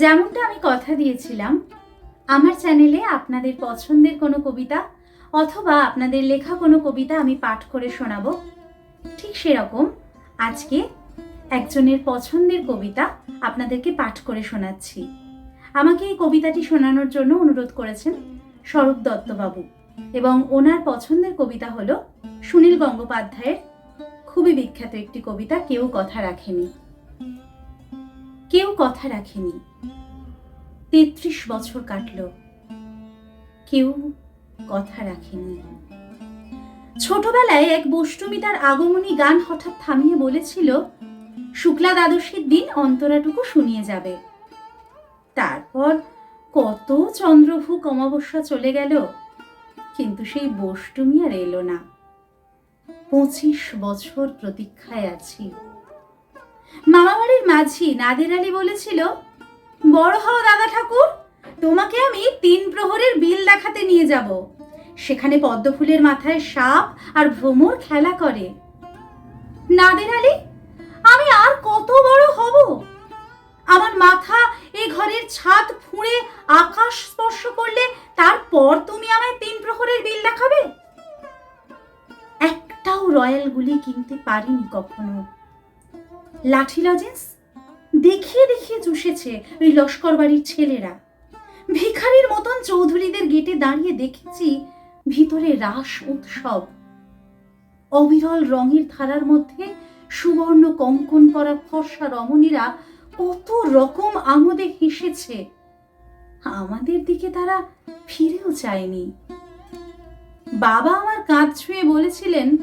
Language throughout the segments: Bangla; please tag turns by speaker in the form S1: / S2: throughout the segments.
S1: যেমনটা আমি কথা দিয়েছিলাম, আমার চ্যানেলে আপনাদের পছন্দের কোনো কবিতা অথবা আপনাদের লেখা কোনো কবিতা আমি পাঠ করে শোনাবো, ঠিক সেরকম আজকে একজনের পছন্দের কবিতা আপনাদেরকে পাঠ করে শোনাচ্ছি। আমাকে এই কবিতাটি শোনানোর জন্য অনুরোধ করেছেন স্বরূপ দত্তবাবু এবং ওনার পছন্দের কবিতা হলো সুনীল গঙ্গোপাধ্যায়ের খুবই বিখ্যাত একটি কবিতা, কেউ কথা রাখেনি। কেউ কথা রাখেনি। তেত্রিশ বছর কাটল। কেউ কথা রাখেনি। ছোটবেলায় এক বষ্টমী তার আগমনী গান হঠাৎ থামিয়ে বলেছিল, শুক্লা দ্বাদশীর দিন অন্তরাটুকু শুনিয়ে যাবে। তারপর কত চন্দ্রভূ অমাবস্যা চলে গেল, কিন্তু সেই বষ্টমী আর এলো না। পঁচিশ বছর প্রতীক্ষায় আছি। মামাবাড়ির মাঝি নাদের আলী বলেছিল, বড় হও দাদা ঠাকুর, তোমাকে আমি তিন প্রহরের বিল দেখাতে নিয়ে যাব। সেখানে পদ্মফুলের মাথায় সাপ আর ভ্রমর খেলা করে। নাদের আলী, আমি আর কত বড় হব? আমার মাথা এই ঘরের ছাদ ফুঁড়ে আকাশ স্পর্শ করলে তারপর তুমি আমায় তিন প্রহরের বিল দেখাবে? একটাও রয়্যাল গুলি কিনতে পারিনি কখনো। লাঠি লজেন্স? দেখিয়ে দেখিয়ে চুষেছে ওই লস্কর বাড়ির ছেলেরা। ভিখারির মতন চৌধুরীদের গেটে দাঁড়িয়ে দেখেছি ভিতরে রাস উৎসব। অবিরল রঙের ধারার মধ্যে সুবর্ণ কঙ্কন করা ফর্সা রমণীরা কত রকম আমোদে হেসেছে। আমাদের দিকে তারা ফিরেও চায়নি। বাবা আমার কাঁধ ছুঁয়ে বলেছিলেন,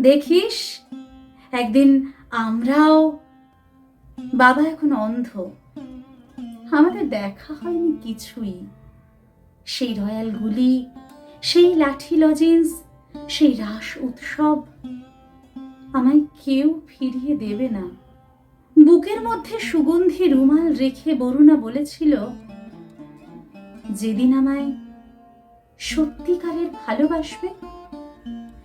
S1: দেখিস, একদিন আমরাও বাবা এখন অন্ধ। আমাদের দেখা হয়নি কিছুই। সেই রয়্যাল গুলি, সেই লাঠি লজেন্স, সেই রাস উৎসব আমায় কেউ ফিরিয়ে দেবে না। বুকের মধ্যে সুগন্ধি রুমাল রেখে বরুণা বলেছিল, যেদিন আমায় সত্যিকারের ভালোবাসবে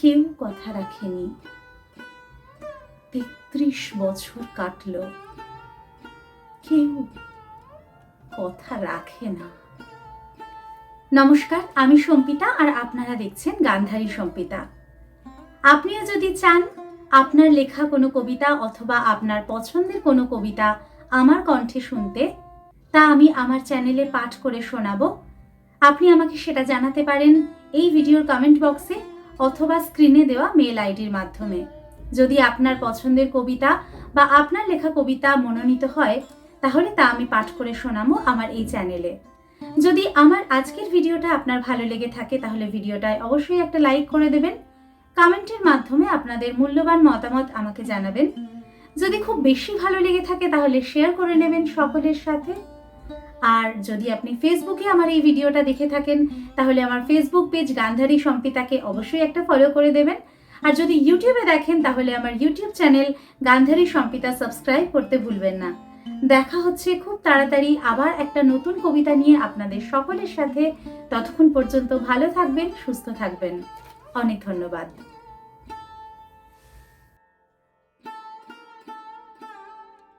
S1: কেউ কথা রাখেনি। তেত্রিশ বছর কাটল। কেউ কথা রাখে না। নমস্কার, আমি সম্পিতা আর আপনারা দেখছেন গান্ধারী সম্পিতা। আপনিও যদি চান আপনার লেখা কোনো কবিতা অথবা আপনার পছন্দের কোনো কবিতা আমার কণ্ঠে শুনতে, তা আমি আমার চ্যানেলে পাঠ করে শোনাবো। আপনি আমাকে সেটা জানাতে পারেন এই ভিডিওর কমেন্ট বক্সে অথবা স্ক্রিনে দেওয়া মেল আইডির মাধ্যমে। যদি আপনার পছন্দের কবিতা বা আপনার লেখা কবিতা মনোনীত হয়, তাহলে তা আমি পাঠ করে শোনাবো আমার এই চ্যানেলে। যদি আমার আজকের ভিডিওটা আপনার ভালো লেগে থাকে, তাহলে ভিডিওটায় অবশ্যই একটা লাইক করে দেবেন। কমেন্টের মাধ্যমে আপনাদের মূল্যবান মতামত আমাকে জানাবেন। যদি খুব বেশি ভালো লেগে থাকে, তাহলে শেয়ার করে নেবেন সকলের সাথে। আর যদি আপনি ফেসবুকে আমার এই ভিডিওটা দেখে থাকেন, তাহলে আমার ফেসবুক পেজ গান্ধারী সম্পিতাকে অবশ্যই একটা ফলো করে দেবেন। আর যদি ইউটিউবে দেখেন, তাহলে আমার YouTube channel Gandhari Sampita subscribe করতে ভুলবেন না। দেখা হচ্ছে খুব তাড়াতাড়ি আবার একটা নতুন কবিতা নিয়ে আপনাদের সকলের সাথে। ততক্ষণ পর্যন্ত ভালো থাকবেন, সুস্থ থাকবেন। অনেক ধন্যবাদ।